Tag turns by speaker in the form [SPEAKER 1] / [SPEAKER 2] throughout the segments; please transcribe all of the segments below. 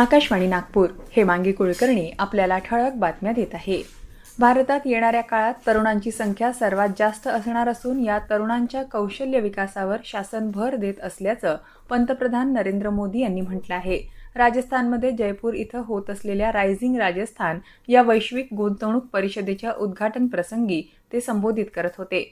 [SPEAKER 1] आकाशवाणी नागपूर हे हेमांगी कुलकर्णी आपल्याला ठळक बातम्या देत आहे भारतात येणाऱ्या काळात तरुणांची संख्या सर्वात जास्त असणार असून या तरुणांच्या कौशल्य विकासावर शासन भर देत असल्याचं पंतप्रधान नरेंद्र मोदी यांनी म्हटलं आहे राजस्थानमध्ये जयपूर इथं होत असलेल्या रायझिंग राजस्थान या वैश्विक गुंतवणूक परिषदेच्या उद्घाटन प्रसंगी ते संबोधित करत होते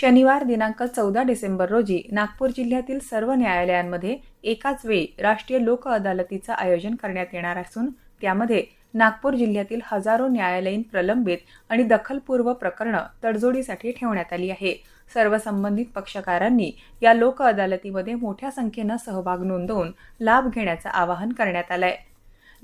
[SPEAKER 1] शनिवार दिनांक चौदा डिसेंबर रोजी नागपूर जिल्ह्यातील सर्व न्यायालयांमध्ये एकाच वेळी राष्ट्रीय लोक अदालतीचं आयोजन करण्यात येणार असून त्यामध्ये नागपूर जिल्ह्यातील हजारो न्यायालयीन प्रलंबित आणि दखलपूर्व प्रकरणं तडजोडीसाठी ठेवण्यात आली आहे सर्व संबंधित पक्षकारांनी या लोक अदालतीमध्ये मोठ्या संख्येनं सहभाग नोंदवून लाभ घेण्याचं आवाहन करण्यात आलं आहे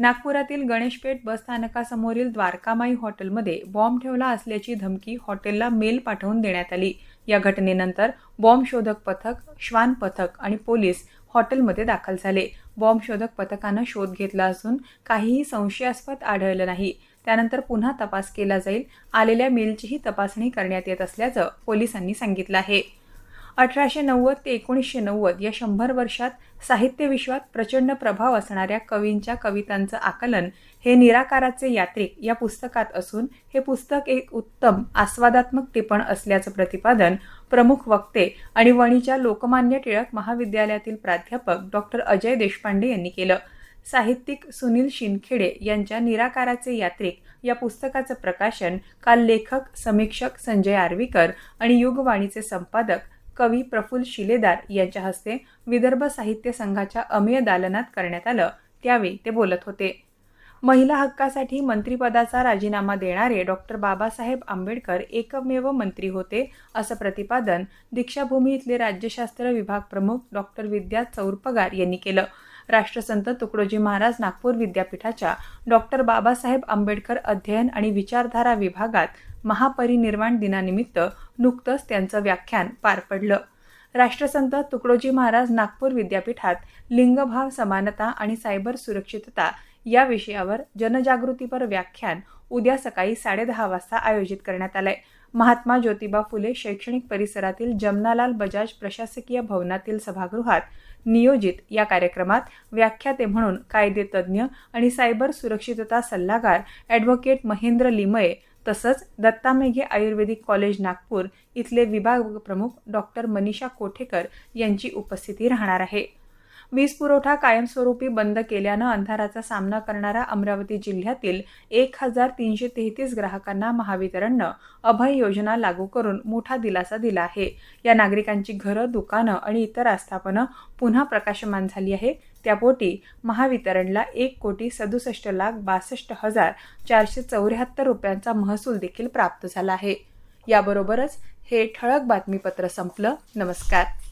[SPEAKER 1] नागपुरातील गणेशपेठ स्थानकासमोरील द्वारकामाई हॉटेलमध्ये बॉम्ब ठेवला असल्याची धमकी हॉटेलला मेल पाठवून देण्यात आली या घटनेनंतर बॉम्ब शोधक पथक श्वान पथक आणि पोलीस हॉटेलमध्ये दाखल झाले बॉम्ब शोधक पथकानं शोध घेतला असून काहीही संशयास्पद आढळलं नाही त्यानंतर पुन्हा तपास केला जाईल आलेल्या मेलचीही तपासणी करण्यात येत असल्याचं पोलिसांनी सांगितलं आहे अठराशे नव्वद ते एकोणीसशे नव्वद या शंभर वर्षात साहित्यविश्वात प्रचंड प्रभाव असणाऱ्या कवींच्या कवितांचं आकलन हे निराकाराचे यात्रिक या पुस्तकात असून हे पुस्तक एक उत्तम आस्वादात्मक टिपण असल्याचं प्रतिपादन प्रमुख वक्ते आणि वणीच्या लोकमान्य टिळक महाविद्यालयातील प्राध्यापक डॉक्टर अजय देशपांडे यांनी केलं साहित्यिक सुनील शिंदखेडे यांच्या निराकाराचे यात्रिक या पुस्तकाचं प्रकाशन काल लेखक समीक्षक संजय आर्वीकर आणि युगवाणीचे संपादक कवी प्रफुल्ल शिलेदार यांच्या हस्ते विदर्भ साहित्य संघाच्या अमेय दालनात करण्यात आलं त्यावेळी ते बोलत होते महिला हक्कासाठी मंत्रिपदाचा राजीनामा देणारे डॉक्टर बाबासाहेब आंबेडकर एकमेव मंत्री होते असं प्रतिपादन दीक्षाभूमी इथले राज्यशास्त्र विभाग प्रमुख डॉक्टर विद्या चौरपगार यांनी केलं राष्ट्रसंत तुकडोजी महाराज नागपूर विद्यापीठाच्या डॉक्टर बाबासाहेब आंबेडकर अध्ययन आणि विचारधारा विभागात महापरिनिर्वाण दिनानिमित्त नुकतंच त्यांचं व्याख्यान पार पडलं राष्ट्रसंत तुकडोजी महाराज नागपूर विद्यापीठात लिंगभाव समानता आणि सायबर सुरक्षितता या विषयावर जनजागृतीपर व्याख्यान उद्या सकाळी साडेदहा वाजता आयोजित करण्यात आलं आहे महात्मा ज्योतिबा फुले शैक्षणिक परिसरातील जमनालाल बजाज प्रशासकीय भवनातील सभागृहात नियोजित या कार्यक्रमात व्याख्याते म्हणून कायदेतज्ञ आणि सायबर सुरक्षितता सल्लागार ॲडव्होकेट महेंद्र लिमये तसंच दत्ता मेघे आयुर्वेदिक कॉलेज नागपूर इथले विभाग प्रमुख डॉक्टर मनीषा कोठेकर यांची उपस्थिती राहणार आहे वीज पुरवठा कायमस्वरूपी बंद केल्यानं अंधाराचा सामना करणारा अमरावती जिल्ह्यातील एक हजार तीनशे तेहतीस ग्राहकांना महावितरणनं अभय योजना लागू करून मोठा दिलासा दिला आहे या नागरिकांची घरं दुकानं आणि इतर आस्थापनं पुन्हा प्रकाशमान झाली आहे त्यापोटी महावितरणला एक कोटी सदुसष्ट लाख बासष्ट हजार चारशे चौऱ्याहत्तर रुपयांचा महसूल देखील प्राप्त झाला आहे याबरोबरच हे ठळक बातमीपत्र संपलं नमस्कार